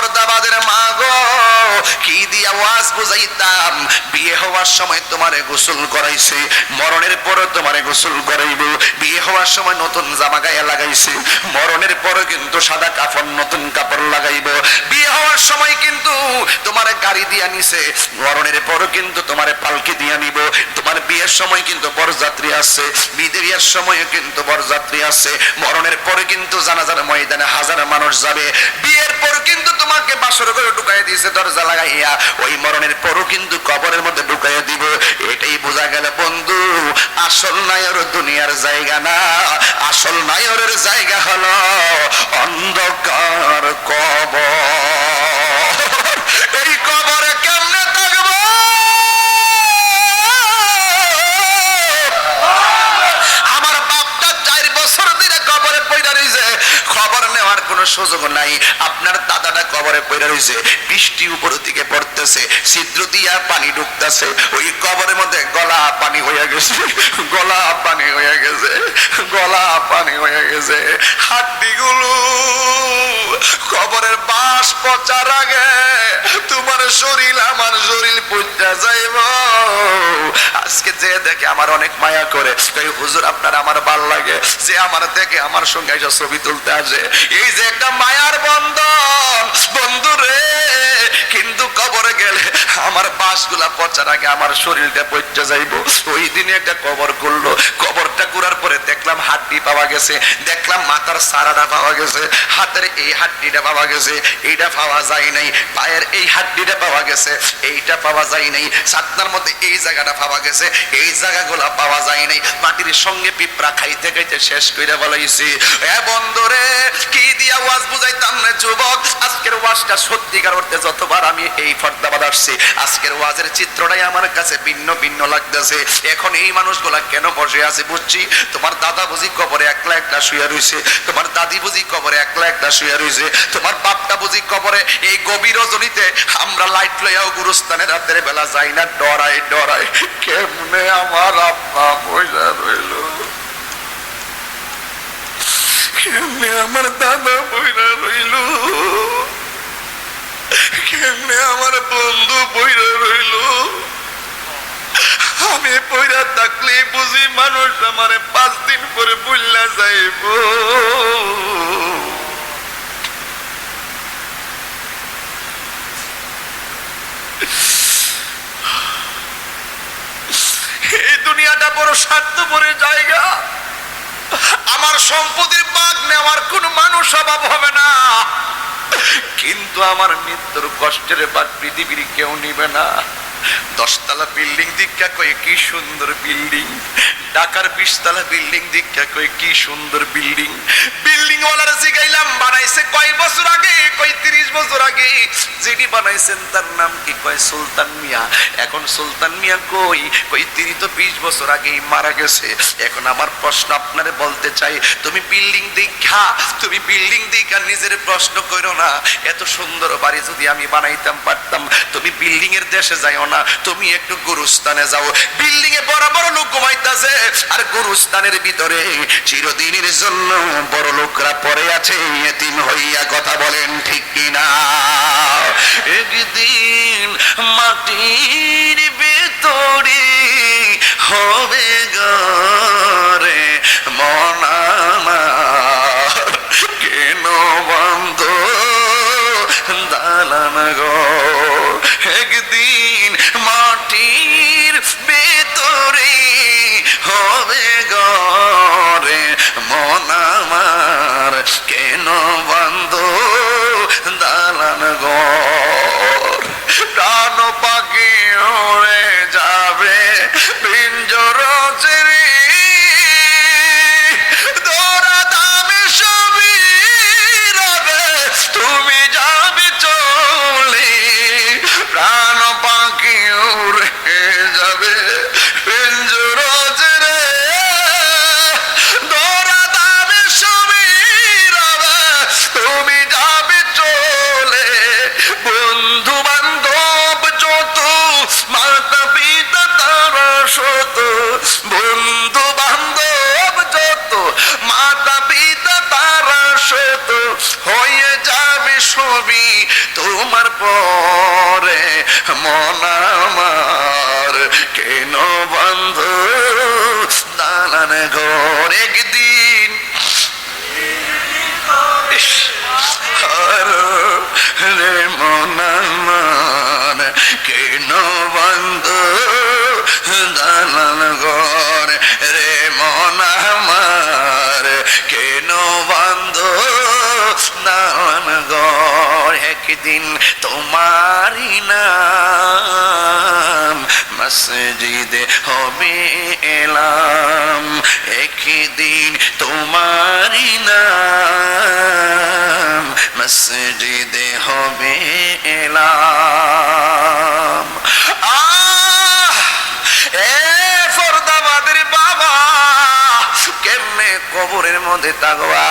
পর্দাবাদের মা গো, কি দিয়া ওয়াজ বুঝাইতাম? বিয়ে হওয়ার সময় তোমারে গোসল করাইছে, মরণের তোমারে গোসল করাইব। বিয়ে হওয়ার সময় নতুন জামা গায়ে লাগাইছে, মরণের কিন্তু সাদা কাপড়, নতুন কাপড় লাগাইব। বিয়ে হওয়ার সময় কিন্তু তোমারে গাড়ি দিয়া নিছে, মরণের কিন্তু তোমারে পালকি দিয়া নিব। তোমার বিয়ের সময় কিন্তু বরযাত্রী আছে বিদেরিয়ার সময় কিন্তু বরযাত্রী আছে, মরণের পরে কিন্তু জানাজার ময়দানে হাজার মানুষ যাবে। বিয়ের কিন্তু বাসর করে ঢুকাই দিয়েছে, দরজা লাগাইয়া। ওই মরণের পরও কিন্তু কবরের মধ্যে ঢুকাইয়া দিব। এটাই বোঝা গেল বন্ধু, আসল নায়র দুনিয়ার জায়গা না। আসল নায়রের জায়গা হলো অন্ধকার কবর। কোনো সুযোগ নাই। আপনার দাদাটা কবরে পয়রা রয়েছে বৃষ্টি উপর দিকে পড়তেছে, ছিদ্র দিয়া পানি ঢুকতেছে ওই কবরের মধ্যে গলা পানি হয়ে গেছে, গলা পানি হয়ে গেছে, গলা পানি হয়ে গেছে। হাড্ডিগুলো কবরের বাস পচার আগে তোমার শরীর আমার শরীর পচা যাইব। আজকে যে দেখে আমার অনেক মায়া করে হুজুর আপনার আমার ভালো লাগে, যে আমার দেখে আমার সঙ্গে ছবি তুলতে আসে। এই যে মায়ার বন্ধন। বন্ধু রে, কিন্তু কবরে গেলে আমার বাসগুলা পচার আগে আমার শরীরটা পচা যাইব। ওই দিনে একটা কবর করল কবরটা করার পরে দেখলাম হাড্ডি পাওয়া গেছে। দেখলাম মাথার সারাটা পাওয়া গেছে। হাতের এই হাড্ডিটা পাওয়া গেছে। এইটা পাওয়া যায় নাই। পায়ের এই হাড্ডিটা পাওয়া গেছে। এইটা পাওয়া যায় নাই। সাতনার মধ্যে এই জায়গাটা পাওয়া গেছে। এই জায়গাগুলা পাওয়া যায় নাই। মাটির সঙ্গে পিঁপড়া খাইতে খাইতে শেষ করে বলাইছি, এ বন্ধরে ওয়াজটা সত্যিকার অর্থে যতবার আমি এই ফর্দাবাদ আসছি, আজকের ওয়াজের চিত্রটাই আমার কাছে ভিন্ন ভিন্ন লাগতেছে। এখন এই মানুষগুলা কেন বসে আছে বুঝছি? তোমার দাদা বুঝি কবরে একলা একলা শুয়ে রইছে, তোমার দাদি বুঝি কবরে একলা একলা শুয়ে রইছে, তোমার বাপটা বুঝি কবরে এই গভীর রজনীতে আমরা লাইট লইয়াও গুরুস্থানে রাতের বেলা যাই না, ডরাই ডরাই। কেমনে আমার আব্বা পয়সা রইল? কেমনে আমার দাদা পয়সা রইল কেমনে আমার বন্ধু পয়সা রইল। আমি পয়রা থাকলে বুঝি মানুষ আমারে পাঁচ দিন পরে বুল্লা যাইব। এই দুনিয়াটা বড় স্বার্থপরের জায়গা। আমার সম্পদের বাঘ নেওয়ার কোন মানুষ অভাব হবে না। কিন্তু আমার মৃত্যুর কষ্টের বা পৃথিবীর কেউ নিবে না। দশতলা বিল্ডিং দীক্ষা কয়ে কি সুন্দর বিল্ডিং। ঢাকার বিশতলা বিল্ডিং দীক্ষা কয়ে কি সুন্দর বিল্ডিং। বিল্ডিং জিগাইলাম, বানাইছে কয় বছর আগে, কয় তিরিশ বছর আগে। যিনি বানাইছেন তার নাম কি কয় সুলতান মিয়া। এখন সুলতান মিয়া কই? কই তিনি তো বিশ বছর আগেই মারা গেছে। এখন আমার প্রশ্ন আপনারে বলতে চাই, তুমি বিল্ডিং দীক্ষা, তুমি বিল্ডিং দীক্ষা নিজের প্রশ্ন করো না। এত সুন্দর বাড়ি যদি আমি বানাইতাম পারতাম, তুমি বিল্ডিং এর দেশে যাইও না, তুমি একটু গুরুস্থানে যাও। বিল্ডিং এ বড় বড় লোক ঘুমাইতেছে। আর গুরুস্থানের ভিতরে চিরদিনের জন্য বড় লোকরা পড়ে আছে। এতিম হইয়া কথা বলেন ঠিক কিনা? একদিন মাটির ভেতরে হবে গরে মনামার কেন বন্ধ দালান গো? মাতা পিতা তারা শত হয়ে যাবে সবই তোমার পরে। মন আমার কেন বন্ধ? দালান ঘর একদিন। রে মন আমার কেন বন্ধু? দালান ঘর রে মন একদিন তোমারই নাম মসজিদে হবে এলাম। একদিন তোমারই নাম মসজিদে হবে এলাম। কবরের মধ্যে তাগোয়া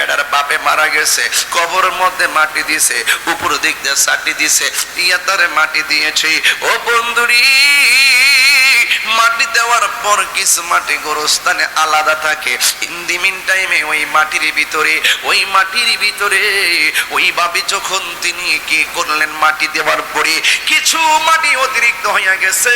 বেড়ার বাপে মারা গেছে, কবরের মধ্যে মাটি দিছে, উপর দিক দিয়ে সাটি দিছে ইয়া তারে মাটি দিয়েছি। ও বন্ধুরি মাটি দেওয়ার পর কিছু মাটি গোরস্থানে আলাদা থাকে। ইন দি মিন টাইমে ওই মাটির ভিতরে, ওই মাটির ভিতরে, ওই ভাবে যখন তিনি কি করলেন মাটি দেওয়ার পরে, কিছু মাটি অতিরিক্ত হইয়া গেছে।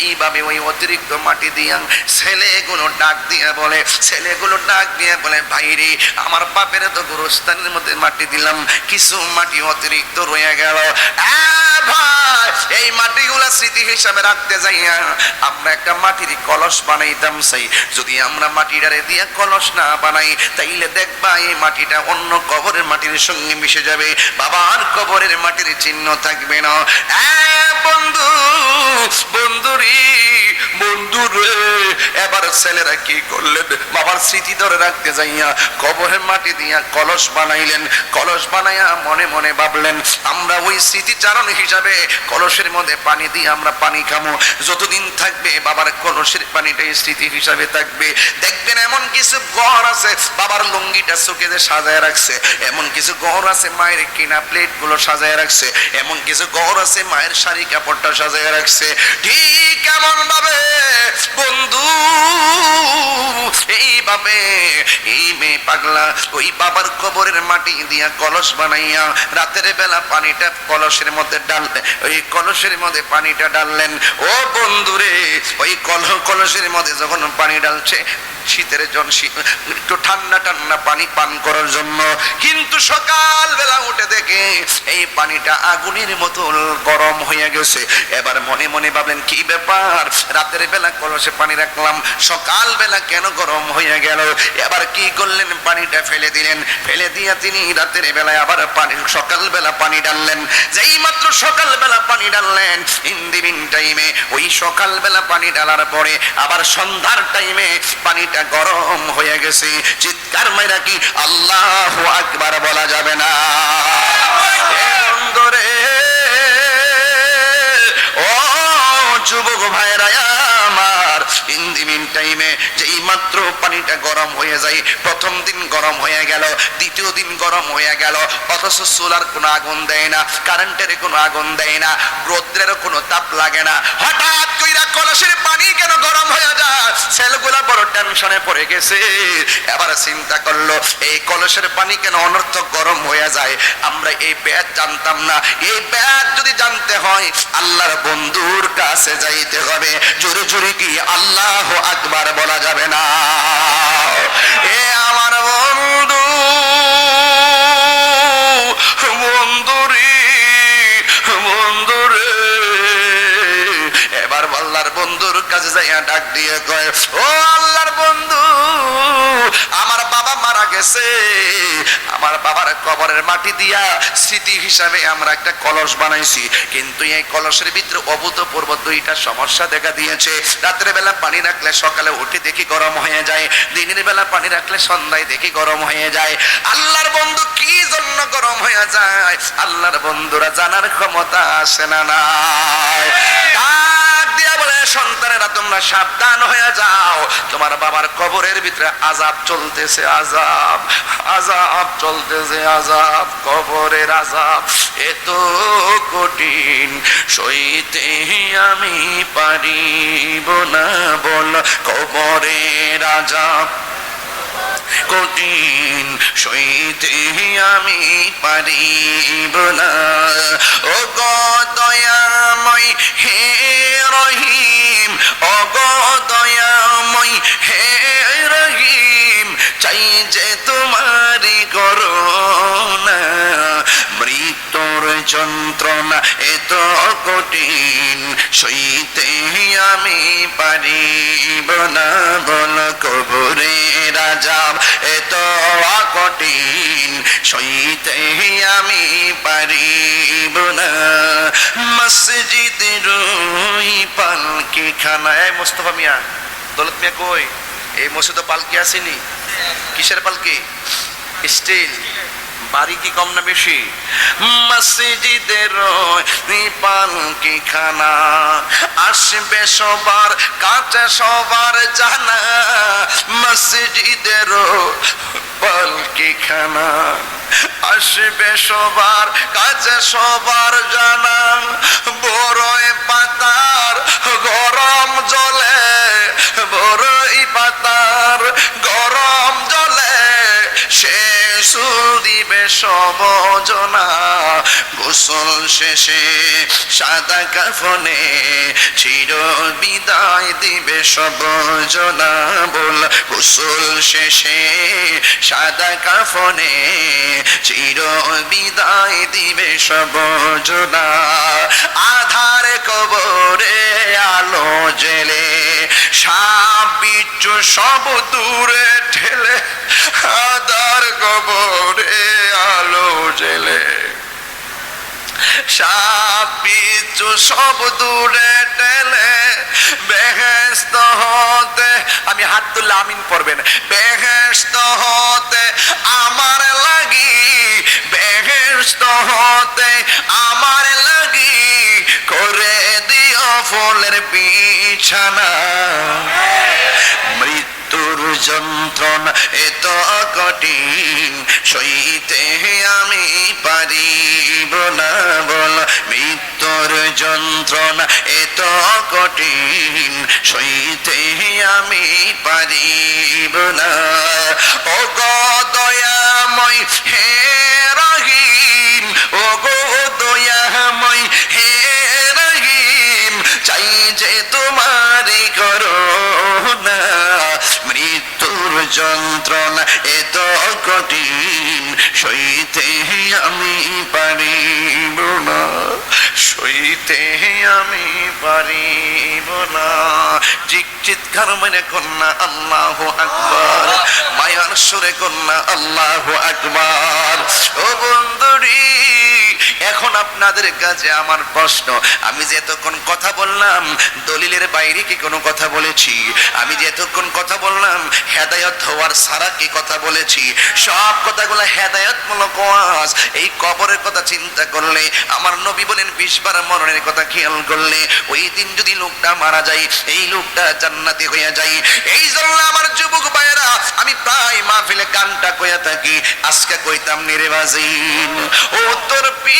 এইভাবে ওই অতিরিক্ত মাটি দিয়া ছেলেগুলো ডাক দিয়া বলে, ছেলেগুলো ডাক দিয়া বলে ভাইরে আমার বাপের তো গোরস্থানের মধ্যে মাটি দিলাম, কিছু মাটি অতিরিক্ত রয়ে গেল। এই মাটিগুলা স্মৃতি হিসাবে রাখতে যাইয়া আমরা একটা মাটির কলস বানাইতাম চাই যদি আমরা মাটিটারে দিয়া কলস না বানাই, তাইলে দেখবা এই মাটিটা অন্য কবরের মাটির সঙ্গে মিশে যাবে, বাবার কবরের মাটির চিহ্ন থাকবে না। বন্ধু, বন্ধুরি বন্ধুরে এবার ছেলেরা কি করলেন? বাবার স্মৃতি ধরে রাখতে যাইয়া কবরের মাটি দিয়া বানাইলেন। বানাইয়া মনে মনে ভাবলেন, আমরা ওই হিসাবে কলসের মধ্যে পানি দিয়ে আমরা পানি খামো। যতদিন থাকবে বাবার কলসের পানিটাই স্মৃতি হিসাবে থাকবে। দেখবেন এমন কিছু ঘর আছে, বাবার লুঙ্গিটা চোখে দিয়ে সাজায় রাখছে। এমন কিছু ঘর আছে মায়ের কিনা প্লেটগুলো সাজায় রাখছে। এমন কিছু ঘর আছে মায়ের শাড়ি কাপড়টা সাজায় রাখছে। ঠিক এইভাবে এই মেয়ে পাগলা, ওই বাবার কবরের মাটি দিয়া কলস বানাইয়া রাতের বেলা পানিটা কলসের মধ্যে ডাললেন ওই কলসের মধ্যে পানিটা ডাললেন। ও বন্ধুরে, ওই কল, কলসের মধ্যে যখন পানি ডালছে শীতের জন একটু ঠান্ডা ঠান্ডা পানি পান করার জন্য। কিন্তু সকাল বেলা উঠে দেখে এই পানিটা আগুনের মতো গরম হয়ে গেছে। এবার মনে মনে ভাবলেন, কি ব্যাপার? রাতের বেলা কলসে পানি রাখলাম সকাল বেলা কেন গরম হয়ে গেল? এবার কি করলেন? পানিটা ফেলে দিলেন। ফেলে দিয়া তিনি রাতের বেলায় আবার পানি সকাল বেলা পানি ডাললেন। যেই মাত্র সকাল বেলা পানি ডাললেন ইন্দিবিন টাইমে ওই সকাল বেলা পানি ডালার পরে আবার সন্ধ্যার টাইমে পানিটা গরম হয়ে গেছে। চিৎকার মাইরা কি আল্লাহ আকবার বলা যাবে না। ও যুবক ভাইরা, আমার টাইমে যেই মাত্র পানিটা গরম হয়ে যায়, প্রথম দিন গরম হয়ে গেল, দ্বিতীয় দিন গরম হয়ে গেল, অথচ সোলার কোনো আগুন দেয় না, কারেন্টের কোনো আগুন দেয় না রৌদ্রের কোনো তাপ লাগে না। হঠাৎ কলসের পানি কেন গরম হয়ে যায়? ছেলেগুলা বড় টেনশনে পড়ে গেছে। এবার চিন্তা করল, এই কলসের পানি কেন অনর্থক গরম হয়ে যায়? আমরা এই ব্যাদ জানতাম না। এই ব্যাদ যদি জানতে হয়, আল্লাহর বন্ধুর কাছে যাইতে হবে। জোরে জোরে কি আল্লাহ আকবার বলা যাবে না? এ আমার বন্ধু বন্ধুরে বন্ধুর কাছে যাইয়া ডাক দিয়ে কয়, ও আল্লাহর বন্ধু, আমার বাবা মারা গেছে। আমার বাবার কবরের মাটি দিয়া স্মৃতি হিসাবে আমরা একটা কলস বানাইছি। কিন্তু এই কলসের ভিতরে অভূতপূর্ব দুইটা সমস্যা দেখা দিয়েছে। রাতের বেলা পানি রাখলে সকালে উঠে দেখি গরম হয়ে যায়। দিনের বেলা পানি রাখলে সন্ধ্যায় দেখি গরম হয়ে যায়। আল্লাহর বন্ধু কি জন্য গরম হয়ে যায়? আল্লাহর বন্ধুরা জানার ক্ষমতা আসে না নাই। দিয়া বলে, সন্তানেরা, তোমরা সাবধান হয়ে যাও। তোমার বাবার কবরের ভিতরে আজাব চলতেছে, আজাব আজাব চলতেছে, আজাব, কবরের আজাব। এত কঠিন, সইতে আমি পারিব না বল, কবরের আজাব। কঠিন সইতে আমি পারিব না ও গো দয়াময়, হে রহিম, ও গো দয়াময়, হে রহিম, চাই যে তোমারি করোনা যন্ত্রণা এত কঠিন। সইতে আমি পারিব না, বল কবরে রাজা এত কঠিন। সইতে আমি পারিব না। মসজিদ রুই পালকি খানা। এ মোস্তফা মিয়া, দৌলত মিয়া কই? এই মসজিদে পালকি আসেনি? কিসের পালকি? স্টিল। বাড়ি কি কম না বেশি? মসজিদের পালকি খানা? আসবে সবার, কাছে সবার জানা। মসজিদের পালকি খানা? আসবে সবার, কাছে সবার জানা। বড়ই পাতার, গরম জলে, বড়ই পাতার, গরম জলে। শেষ দিবে সবজনা গোসল শেষে সাদা কাফনে চির বিদায় দিবে সবজনা বল গোসল শেষে সাদা কাফনে চির বিদায় দিবে সবজনা আধার কবরে আলো জেলে সাপ বিচ্ছু সব দূরে ঠেলে, আধার কবরে আলো জেলে সাপ বিচ্ছু সব দূরে ঠেলে বেহেস্ত হতে, আমি হাত তুললে আমিন পড়বেন বেহেস্ত হতে আমার লাগি বেহেস্ত হতে আমার লাগি, করে দিও ফুলের বিছানা। মৃত্যুর যন্ত্রণা এত কঠিন, সইতে আমি যন্ত্রণা এত কঠিন, সইতে আমি পারিব না। ও দয়াময়, হে রহিম ও গো দয়াময়, হে রহিম, চাই যে তোমারি করোনা মৃত্যুর যন্ত্রণা এত কঠিন, সইতে আমি পারিব না সইতে আমি পারিব না। চিক চিৎকার মানে কন্যা আল্লাহ আকবার, মায়ার সুরে কন্যা আল্লাহ আকবার। ও বন্ধুরি এখন আপনাদের কাছে আমার প্রশ্ন। আমি যে এতক্ষণ কথা বললাম, দলিলের বাইরে কি কোনো কথা বলেছি? আমি যে এতক্ষণ কথা বললাম, হেদায়ত হওয়ার সারা কি কথা বলেছি? সব কথাগুলো হেদায়ত মূলক এই কবরের কথা চিন্তা করলে, আমার নবী বলেন বিশবার মরণের কথা খেয়াল করলে, ওই দিন যদি লোকটা মারা যায়, এই লোকটা জান্নাতি হইয়া যায়। এই জন্য আমার যুবক ভাইয়েরা, আমি প্রায় মাহফিলে গানটা কইয়া থাকি। আজকে কইতাম নিরেবাজিন ও তোর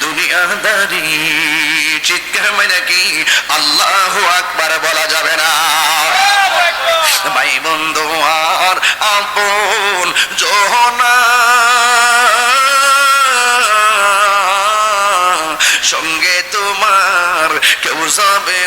দুনিয়াদারি, চিৎকার মানে কি আল্লাহ আকবার বলা যাবে না। ভাই বন্ধু, আর আপন জহনা। সঙ্গে তোমার কেউ যাবে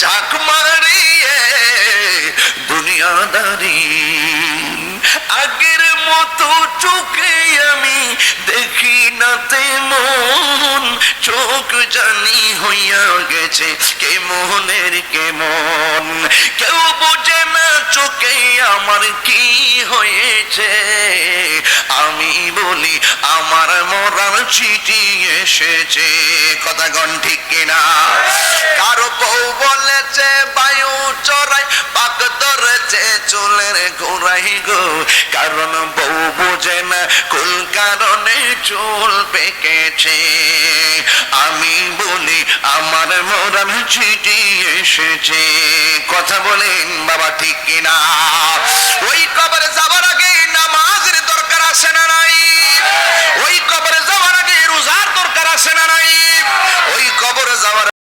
ঝাঁক মারিয়ে দুনিয়াদারি। আগের মতো চোখে আমি দেখি না তেমন। চোখ জানি হইয়া গেছে, কে মোহনের, কে মন? কেউ বোঝে না চোখে আমার কি হয়েছে। আমি বলি, আমার মরার চিঠি এসেছে। কথা গণ ঠিক কিনা? কারও বউ আছে চুলের গোড়াই গো, কারণ বউ বোঝে না কোন কারণে চুল পেকেছে। আমি বলি আমার মরান চিঠি এসেছে। কথা বলেন বাবা, ঠিক কিনা? ওই কবরে যাবার আগে নামাজের দরকার আছে না নাই? ওই কবরে যাওয়ার আগে রোজার দরকার আছে না নাই? ওই কবরে যাওয়ার